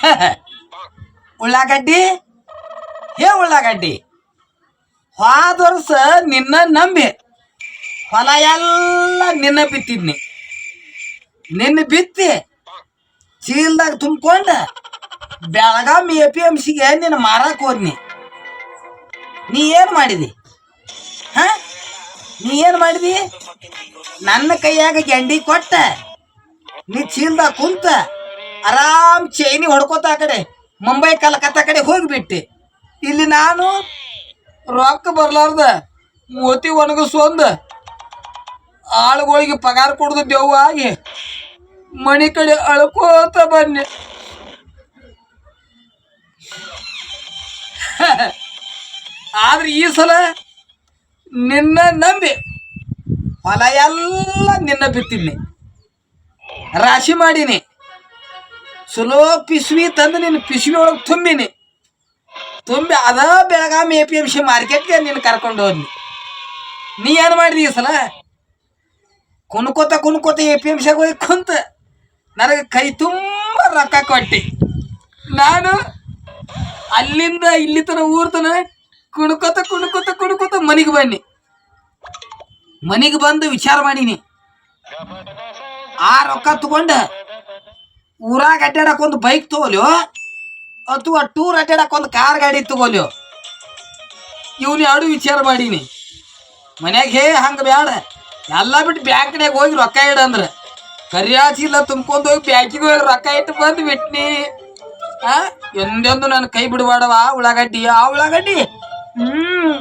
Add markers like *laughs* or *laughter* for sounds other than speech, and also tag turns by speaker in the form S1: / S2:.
S1: *laughs* ಉಳ್ಳಾಗಡ್ಡಿ? ಹೇ ಉಳ್ಳಾಗಡ್ಡಿ. ಹೋದ ವರ್ಷ ನಿನ್ನ ನಂಬಿ. ಹೊಲ ಎಲ್ಲ ನಿನ್ನ ಬಿತ್ತಿದ್ನಿ. ನಿನ್ನ ಬಿತ್ತಿ ಚೀಲ್ದಾಗ ತುಂಬಿಕೊಂಡು ಬೆಳಗಾಂ ಎ ಪಿ ಎಂ ಸಿಗೆ ನಿನ್ನ ಮಾರಕ್ಕೆ ಹೋದ್ನಿ. ನೀ ಏನು ಮಾಡಿದಿ? ಹಾಂ? ನೀ ಏನು ಮಾಡಿದಿ? ನನ್ನ ಕೈಯಾಗ ಗೆಂಡಿ ಕೊಟ್ಟ. ನೀ ಚೀಲ್ದಾಗ ಕುಂತ ಆರಾಮ್ ಚೈನಿ ಹೊಡ್ಕೋತ ಆ ಕಡೆ, ಮುಂಬೈ, ಕಲ್ಕತ್ತಾ ಕಡೆ ಹೋಗ್ಬಿಟ್ಟೆ. ಇಲ್ಲಿ ನಾನು ರೊಕ್ಕ ಬರ್ಲಾರ್ದ, ಮೋತಿ ಒಣಗಿಸೊಂದು ಆಳುಗಳಿಗೆ ಪಗಾರ ಕೊಡ್ದು ದೇವ್ ಆಗಿ ಮಣಿ ಕಡೆ ಅಳ್ಕೋತ ಬನ್ನಿ *laughs* ಆದ್ರೆ ಈ ಸಲ ನಿನ್ನ ನಂಬಿ ಹೊಲ ಎಲ್ಲ ನಿನ್ನ ಬಿತ್ತಿದ್ನಿ. ರಾಶಿ ಮಾಡೀನಿ. ಸುಲೋ ಪಿಸ್ವಿ ತಂದು ನಿನ್ನ ಪಿಸ್ವಿ ಒಳಗೆ ತುಂಬಿನಿ. ತುಂಬಿ ಅದ Belagavi A P M C ಮಾರ್ಕೆಟ್ಗೆ ನಿನ್ನ ಕರ್ಕೊಂಡು ಹೋದ್ನಿ. ನೀ ಏನು ಮಾಡಿದಿ ಈ ಸಲ? ಕುಣ್ಕೋತ ಕುಣ್ಕೋತ ಎ ಪಿ ಎಂ ಸಿಗೆ ಹೋಗಿ ಕುಂತ ನನಗೆ ಕೈ ತುಂಬ ರೊಕ್ಕ ಕೊಟ್ಟಿ. ನಾನು ಅಲ್ಲಿಂದ ಇಲ್ಲಿ ತನ ಊರ್ ತನ ಕುಣ್ಕೋತ ಕುಣ್ಕೋತ ಕುಣ್ಕೋತ ಮನೆಗೆ ಬನ್ನಿ. ಮನೆಗೆ ಬಂದು ವಿಚಾರ ಮಾಡೀನಿ. ಆ ರೊಕ್ಕ ತಗೊಂಡ ಊರಾಗ ಅಡ್ಡಾಡಕ್ ಒಂದು ಬೈಕ್ ತಗೋಲ್ಯೋ, ಅಥವಾ ಟೂರ್ ಅಡ್ಡಾಡಕ್ ಒಂದು ಕಾರ್ ಗಾಡಿ ತಗೋಲ್ಯೋ, ಇವನು ಎರಡು ವಿಚಾರ ಮಾಡೀನಿ? ಮನ್ಯಾಗ ಹೇ, ಹಂಗೆ ಬ್ಯಾಡ. ಎಲ್ಲ ಬಿಟ್ಟು ಬ್ಯಾಂಕ್ನ್ಯಾಗ ಹೋಗಿ ರೊಕ್ಕ ಇಡ ಅಂದ್ರೆ. ಕರಿಯಾಚಿಲ್ಲ ತುಂಬ್ಕೊಂಡು ಹೋಗಿ ಬ್ಯಾಂಕಿಗೆ ಹೋಗಿ ರೊಕ್ಕ ಇಟ್ಟು ಬಂದು ಬಿಟ್ನಿ. ಎಂದೆಂದು ನನ್ನ ಕೈ ಬಿಡಬಾಡವ ಉಳ್ಳಾಗಡ್ಡಿ, ಆ ಉಳ್ಳಾಗಡ್ಡಿ. ಹ್ಮ್.